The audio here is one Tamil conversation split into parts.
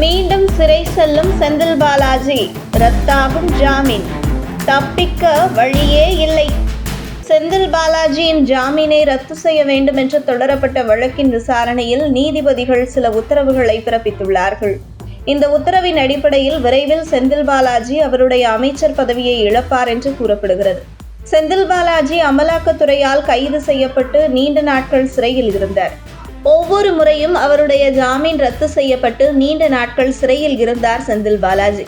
மீண்டும் சிறை செல்லும் செந்தில் பாலாஜி. ரத்தாகும் ஜாமீன். தப்பிக்க வழியே இல்லை. செந்தில் பாலாஜியின் ஜாமீனை ரத்து செய்ய வேண்டும் என்று தொடரப்பட்ட வழக்கின் விசாரணையில் நீதிபதிகள் சில உத்தரவுகளை பிறப்பித்துள்ளார்கள். இந்த உத்தரவின் அடிப்படையில் விரைவில் செந்தில் பாலாஜி அவருடைய அமைச்சர் பதவியை இழப்பார் என்று கூறப்படுகிறது. செந்தில் பாலாஜி அமலாக்கத்துறையால் கைது செய்யப்பட்டு நீண்ட நாட்கள் சிறையில் இருந்தார். ஒவ்வொரு முறையும் அவருடைய ஜாமீன் ரத்து செய்யப்பட்டு நீண்ட நாட்கள் சிறையில் இருந்தார் செந்தில் பாலாஜி.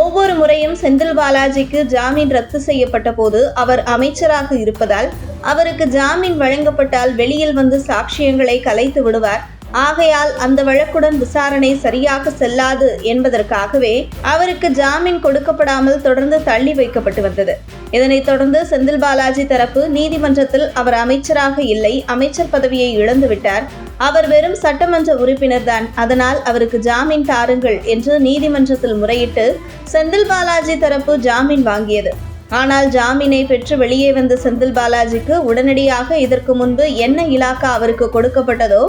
ஒவ்வொரு முறையும் செந்தில் பாலாஜிக்கு ஜாமீன் ரத்து செய்யப்பட்ட போது அவர் அமைச்சராக இருப்பதால் அவருக்கு ஜாமீன் வழங்கப்பட்டால் வெளியில் வந்து சாட்சியங்களை கலைத்து விடுவார். ஆகையால் அந்த வழக்குடன் விசாரணை சரியாக செல்லாது என்பதற்காகவே அவருக்கு ஜாமீன் கொடுக்கப்படாமல் தொடர்ந்து தள்ளி வைக்கப்பட்டு வந்தது. இதனைத் தொடர்ந்து செந்தில் பாலாஜி தரப்பு நீதிமன்றத்தில் அவர் அமைச்சராக இல்லை அமைச்சர் பதவியை இழந்துவிட்டார். அவர் வெறும் சட்டமன்ற உறுப்பினர் தான். அதனால் அவருக்கு ஜாமீன் தாருங்கள் என்று நீதிமன்றத்தில் முறையிட்டு செந்தில் பாலாஜி தரப்பு ஜாமீன் வாங்கியது. ஆனால் ஜாமீனை பெற்று வெளியே வந்த செந்தில் பாலாஜிக்கு உடனடியாக இதற்கு முன்பு என்ன இலாக்கா அவருக்கு கொடுக்கப்பட்டதோ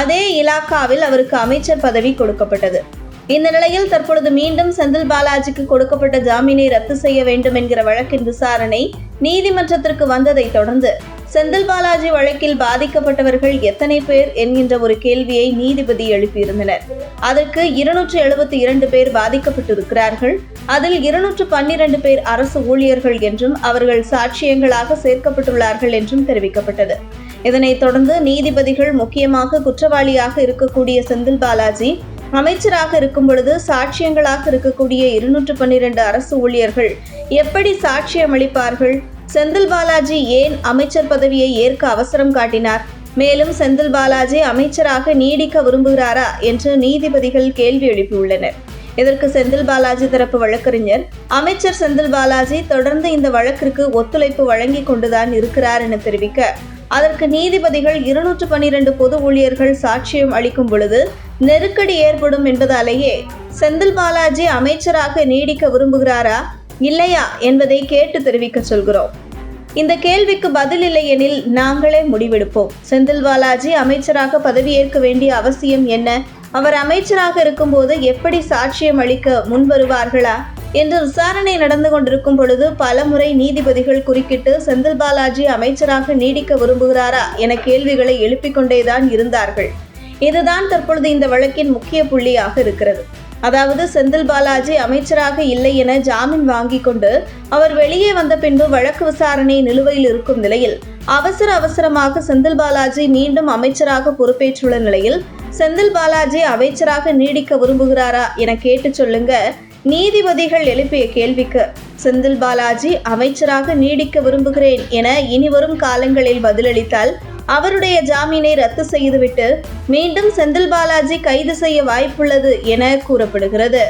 அதே இலாக்காவில் அவருக்கு அமைச்சர் பதவி கொடுக்கப்பட்டது. இந்த நிலையில் தற்பொழுது மீண்டும் செந்தில் பாலாஜிக்கு கொடுக்கப்பட்ட ஜாமீனை ரத்து செய்ய வேண்டும் என்கிற வழக்கின் விசாரணை நீதிமன்றத்திற்கு வந்ததை தொடர்ந்து செந்தில் பாலாஜி வழக்கில் பாதிக்கப்பட்டவர்கள் எத்தனை பேர் என்கின்ற ஒரு கேள்வியை நீதிபதி எழுப்பியிருந்தனர். அதற்கு இருநூற்று எழுபத்தி இரண்டு பேர் பாதிக்கப்பட்டிருக்கிறார்கள். அதில் இருநூற்று பன்னிரண்டு பேர் அரசு ஊழியர்கள் என்றும் அவர்கள் சாட்சியங்களாக சேர்க்கப்பட்டுள்ளார்கள் என்றும் தெரிவிக்கப்பட்டது. இதனைத் தொடர்ந்து நீதிபதிகள் முக்கியமாக குற்றவாளியாக இருக்கக்கூடிய செந்தில் பாலாஜி அமைச்சராக இருக்கும் பொழுது சாட்சியங்களாக இருக்கக்கூடிய இருநூற்று பன்னிரண்டு அரசு ஊழியர்கள் எப்படி சாட்சியம் அளிப்பார்கள் செந்தில் பாலாஜி ஏன் அமைச்சர் பதவியை ஏற்க அவசரம் காட்டினார்? மேலும் செந்தில் பாலாஜி அமைச்சராக நீடிக்க விரும்புகிறாரா என்று நீதிபதிகள் கேள்வி எழுப்பியுள்ளனர். இதற்கு செந்தில் பாலாஜி தரப்பு வழக்கறிஞர் அமைச்சர் செந்தில் பாலாஜி தொடர்ந்து இந்த வழக்கிற்கு ஒத்துழைப்பு வழங்கி கொண்டுதான் இருக்கிறார் என தெரிவிக்க அதற்கு நீதிபதிகள் இருநூற்று பனிரெண்டு பொது ஊழியர்கள் சாட்சியம் அளிக்கும் பொழுது நெருக்கடி ஏற்படும் என்பதாலேயே செந்தில் பாலாஜி அமைச்சராக நீடிக்க விரும்புகிறாரா இல்லையா என்பதை கேட்டு தெரிவிக்க சொல்கிறோம். இந்த கேள்விக்கு பதில் இல்லை எனில் நாங்களே முடிவெடுப்போம். செந்தில் பாலாஜி அமைச்சராக பதவியேற்க வேண்டிய அவசியம் என்ன? அவர் அமைச்சராக இருக்கும்போது எப்படி சாட்சியம் அளிக்க முன்வருவார்களா என்று விசாரணை நடந்து கொண்டிருக்கும் பொழுது பல முறை நீதிபதிகள் குறுக்கிட்டு செந்தில் பாலாஜி அமைச்சராக நீடிக்க விரும்புகிறாரா என கேள்விகளை எழுப்பிக் கொண்டேதான் இருந்தார்கள். இதுதான் தற்பொழுது இந்த வழக்கின் முக்கிய புள்ளியாக இருக்கிறது. அதாவது செந்தில் பாலாஜி அமைச்சராக இல்லை என ஜாமீன் வாங்கி கொண்டு அவர் வெளியே வந்த பின்பு வழக்கு விசாரணை நிலுவையில் இருக்கும் நிலையில் அவசர அவசரமாக செந்தில் பாலாஜி மீண்டும் அமைச்சராக பொறுப்பேற்றுள்ள நிலையில் செந்தில் பாலாஜி அமைச்சராக நீடிக்க விரும்புகிறாரா என கேட்டு சொல்லுங்க நீதிபதிகள் எழுப்பிய கேள்விக்கு செந்தில் பாலாஜி அமைச்சராக நீடிக்க விரும்புகிறேன் என இனிவரும் காலங்களில் பதிலளித்தால் அவருடைய ஜாமீனை ரத்து செய்துவிட்டு மீண்டும் செந்தில் பாலாஜி கைது செய்ய வாய்ப்புள்ளது என கூறப்படுகிறது.